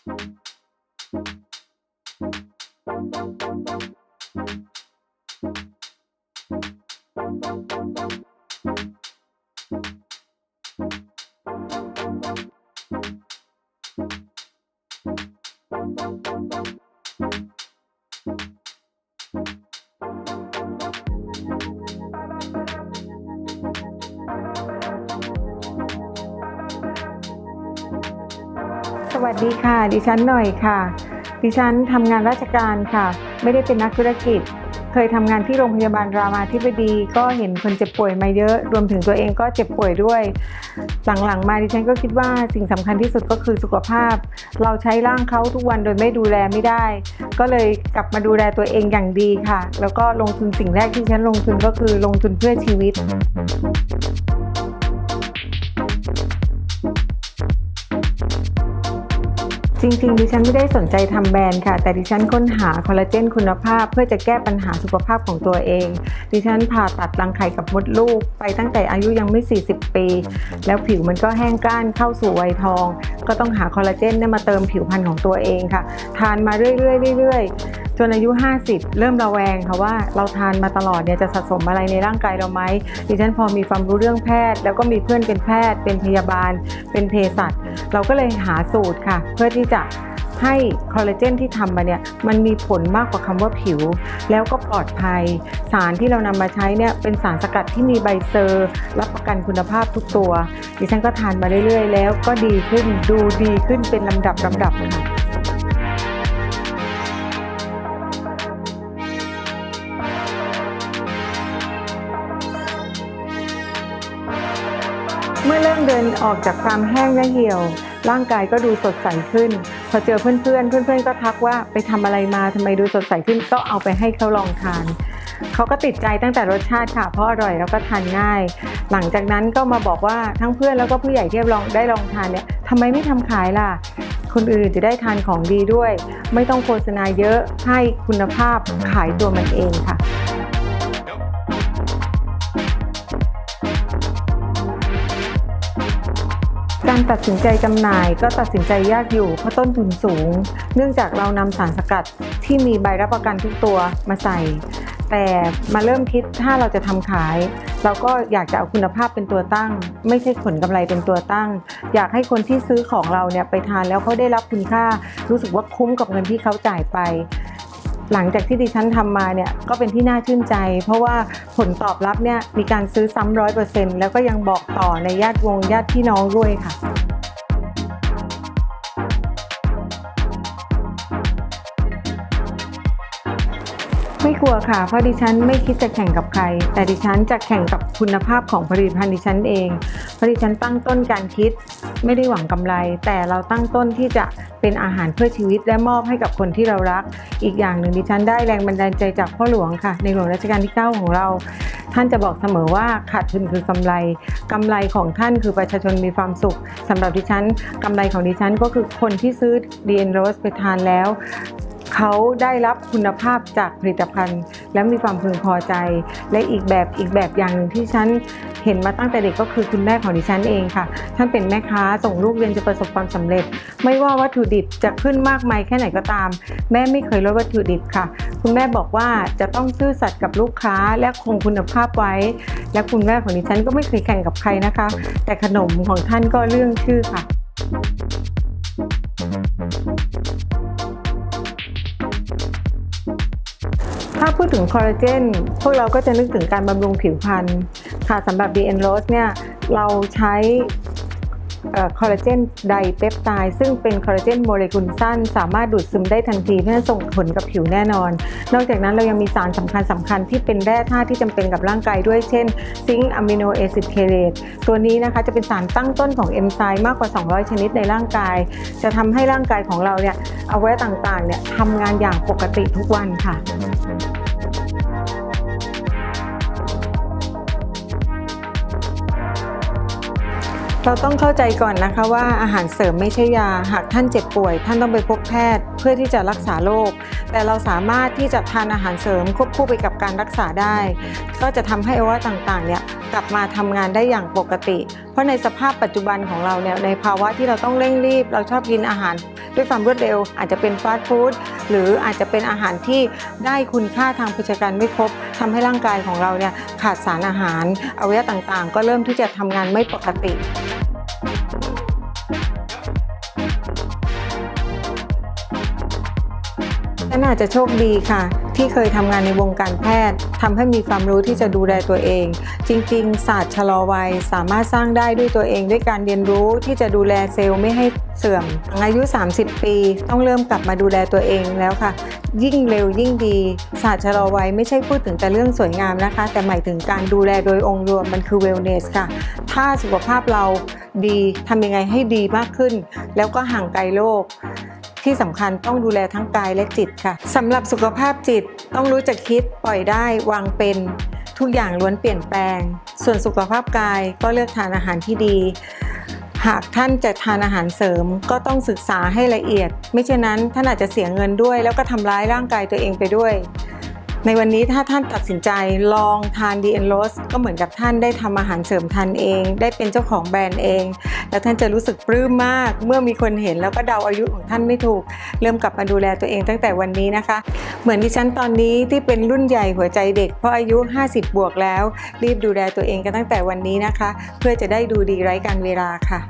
ส วัสดีค่ะ ดิฉันหน่อยค่ะ ดิฉันทำงานราชการค่ะ ไม่ได้เป็นนักธุรกิจ เคยทำงานที่โรงพยาบาลรามาธิบดี ก็เห็นคนเจ็บป่วยมาเยอะ รวมถึงตัวเองก็เจ็บป่วยด้วย หลังๆมาดิฉันก็คิดว่าสิ่งสำคัญที่สุดก็คือสุขภาพ เราใช้ร่างเขาทุกวันโดยไม่ดูแลไม่ได้ ก็เลยกลับมาดูแลตัวเองอย่างดีค่ะ แล้วก็ลงทุนสิ่งแรกที่ฉันลงทุนก็คือลงทุนเพื่อชีวิต จริงๆ ดิฉันไม่ได้สนใจทำแบรนด์ค่ะ แต่ดิฉันค้นหาคอลลาเจนคุณภาพ เพื่อจะแก้ปัญหาสุขภาพของตัวเอง ดิฉันผ่าตัดรังไข่กับมดลูก ไปตั้งแต่อายุยังไม่ 40 ปี แล้วผิวมันก็แห้งก้านเข้าสู่วัยทอง ก็ต้องหาคอลลาเจนเนี่ยมาเติมผิวพรรณของตัวเองค่ะ ทานมาเรื่อยๆเรื่อยๆ จนอายุ 50 เริ่มระแวงค่ะว่าเราทานมาตลอดเนี่ยจะสะสมอะไรในร่างกายเราไหมดิฉันพอมีความรู้เรื่องแพทย์ แล้วก็มีเพื่อนเป็นแพทย์ เป็นพยาบาล เป็นเภสัชเราก็เลยหาสูตรค่ะ เพื่อที่จะให้คอลลาเจนที่ทำมาเนี่ยมันมีผลมากกว่าคำว่าผิว แล้วก็ปลอดภัย สารที่เรานำมาใช้เนี่ยเป็นสารสกัดที่มีใบเซอร์ รับประกันคุณภาพทุกตัว ดิฉันก็ทานมาเรื่อยๆ แล้วก็ดีขึ้นดูดีขึ้นเป็นลำดับลำดับค่ะ เมื่อเริ่มเดินออกจากความแห้งและเหี่ยว ร่างกายก็ดูสดใสขึ้น พอเจอเพื่อนๆเพื่อนๆก็ทักว่าไปทำอะไรมาทำไมดูสดใสขึ้นก็เอาไปให้เขาลองทานเขาก็ติดใจตั้งแต่รสชาติค่ะเพราะอร่อยแล้วก็ทานง่าย หลังจากนั้นก็มาบอกว่าทั้งเพื่อนแล้วก็ผู้ใหญ่ที่ลองได้ลองทานเนี่ยทำไมไม่ทำขายล่ะ คนอื่นจะได้ทานของดีด้วย ไม่ต้องโฆษณาเยอะให้คุณภาพขายตัวมันเองค่ะ ตัดสินใจจำหน่ายก็ตัดสินใจยากอยู่เพราะต้นทุนสูง เนื่องจากเรานำสารสกัดที่มีใบรับประกันทุกตัวมาใส่ แต่มาเริ่มคิดถ้าเราจะทำขาย เราก็อยากจะเอาคุณภาพเป็นตัวตั้ง ไม่ใช่ผลกำไรเป็นตัวตั้ง อยากให้คนที่ซื้อของเราเนี่ยไปทานแล้วเขาได้รับคุณค่า รู้สึกว่าคุ้มกับเงินที่เขาจ่ายไป หลังจากที่ดิฉันทำมาเนี่ยก็เป็นที่น่าชื่นใจ เพราะว่าผลตอบรับเนี่ยมีการซื้อซ้ำร้อยเปอร์เซ็นต์แล้วก็ยังบอกต่อในญาติวงญาติพี่น้องด้วยค่ะ ไม่กลัวค่ะ เพราะดิฉันไม่คิดจะแข่งกับใคร แต่ดิฉันจะแข่งกับคุณภาพของผลิตภัณฑ์ดิฉันเองเพราะดิฉันตั้งต้นการคิด ไม่ได้หวังกำไร แต่เราตั้งต้นที่จะเป็นอาหารเพื่อชีวิตและมอบให้กับคนที่เรารัก อีกอย่างหนึ่งดิฉันได้แรงบันดาลใจจากพ่อหลวงค่ะ ในหลวงรัชกาลที่ 9 ของเรา ท่านจะบอกเสมอว่าขาดทุนคือกำไรกำไรของท่านคือประชาชนมีความสุขสำหรับดิฉันกำไรของดิฉันก็คือคนที่ซื้อดีเอ็นโรสไปทานแล้ว เขาได้รับคุณภาพจากผลิตภัณฑ์ และมีความพึงพอใจ และอีกแบบอีกแบบอย่างหนึ่งที่ฉันเห็นมาตั้งแต่เด็กก็คือคุณแม่ของดิฉันเองค่ะท่านเป็นแม่ค้าส่งลูกเรียนจะประสบความสำเร็จ ไม่ว่าวัตถุดิบจะขึ้นมากมายแค่ไหนก็ตาม แม่ไม่เคยลดวัตถุดิบค่ะ คุณแม่บอกว่าจะต้องซื่อสัตย์กับลูกค้าและคงคุณภาพไว้ และคุณแม่ของดิฉันก็ไม่เคยแข่งกับใครนะคะ แต่ขนมของท่านก็เรื่องชื่อค่ะ ถ้าพูดถึงคอลลาเจนพวกเราก็จะนึกถึงการบำรุงผิวพรรณค่ะสำหรับ BN Rose เนี่ยเราใช้ คอลลาเจนไดเปปไทด์ซึ่งเป็นคอลลาเจนโมเลกุลสั้น สามารถดูดซึมได้ทันทีเพื่อส่งผลกับผิวแน่นอน นอกจากนั้นเรายังมีสารสำคัญสำคัญที่เป็นแร่ธาตุที่จำเป็นกับร่างกายด้วยเช่นซิงค์อะมิโนแอซิดเคเลตตัวนี้นะคะจะเป็นสารตั้งต้นของเอนไซม์มากกว่า 200 ชนิดในร่างกาย จะทำให้ร่างกายของเราเนี่ยเอาไว้ต่างๆเนี่ยทำงานอย่างปกติทุกวันค่ะ เราต้องเข้าใจก่อนนะคะว่าอาหารเสริมไม่ใช่ยา หากท่านเจ็บป่วย ท่านต้องไปพบแพทย์เพื่อที่จะรักษาโรค แต่เราสามารถที่จะทานอาหารเสริมควบคู่ไปกับการรักษาได้ ก็จะทำให้อวัยวะต่างๆเนี่ยกลับมาทำงานได้อย่างปกติ เพราะในสภาพปัจจุบันของเราเนี่ยในภาวะที่เราต้องเร่งรีบ เราชอบกินอาหาร ด้วยความรวดเร็ว อาจจะเป็นฟาสต์ฟู้ดหรืออาจจะเป็นอาหารที่ได้คุณค่าทางโภชการไม่ครบทำให้ร่างกายของเราเนี่ยขาดสารอาหารอวัยวะต่างๆ ก็เริ่มที่จะทำงานไม่ปกติ ฉันอาจจะโชคดีค่ะ ที่เคยทำงานในวงการแพทย์ทำให้มีความรู้ที่จะดูแลตัวเอง จริงๆ ศาสตร์ชะลอวัยสามารถสร้างได้ด้วยตัวเองด้วยการเรียนรู้ที่จะดูแลเซลล์ไม่ให้เสื่อม อายุ 30 ปี ต้องเริ่มกลับมาดูแลตัวเองแล้วค่ะ ยิ่งเร็วยิ่งดี ศาสตร์ชะลอวัยไม่ใช่พูดถึงแต่เรื่องสวยงามนะคะ แต่หมายถึงการดูแลโดยองค์รวมมันคือเวลเนสค่ะ ถ้าสุขภาพเราดีทำยังไงให้ดีมากขึ้น แล้วก็ห่างไกลโรค ที่สำคัญต้องดูแลทั้งกายและจิตค่ะสำหรับสุขภาพจิตต้องรู้จักคิดปล่อยได้วางเป็น ทุกอย่างล้วนเปลี่ยนแปลง ส่วนสุขภาพกายก็เลือกทานอาหารที่ดี หากท่านจะทานอาหารเสริมก็ต้องศึกษาให้ละเอียด ไม่เช่นนั้นท่านอาจจะเสียเงินด้วย แล้วก็ทำร้ายร่างกายตัวเองไปด้วย ในวันนี้ถ้าท่านตัดสินใจลองทาน d n r o s ก็เหมือนกับท่านได้ทำอาหารเสริมทานเอง ได้เป็นเจ้าของแบรนด์เอง แล้วท่านจะรู้สึกปลื้มมาก เมื่อมีคนเห็นแล้วก็เดาอายุของท่านไม่ถูก เริ่มกลับมาดูแลตัวเองตั้งแต่วันนี้นะคะ เหมือนดิฉันตอนนี้ที่เป็นรุ่นใหญ่หัวใจเด็กเพราะอายุ 50 บวกแล้ว รีบดูแลตัวเองกันตั้งแต่วันนี้นะคะ เพื่อจะได้ดูดีไร้การเวลาค่ะ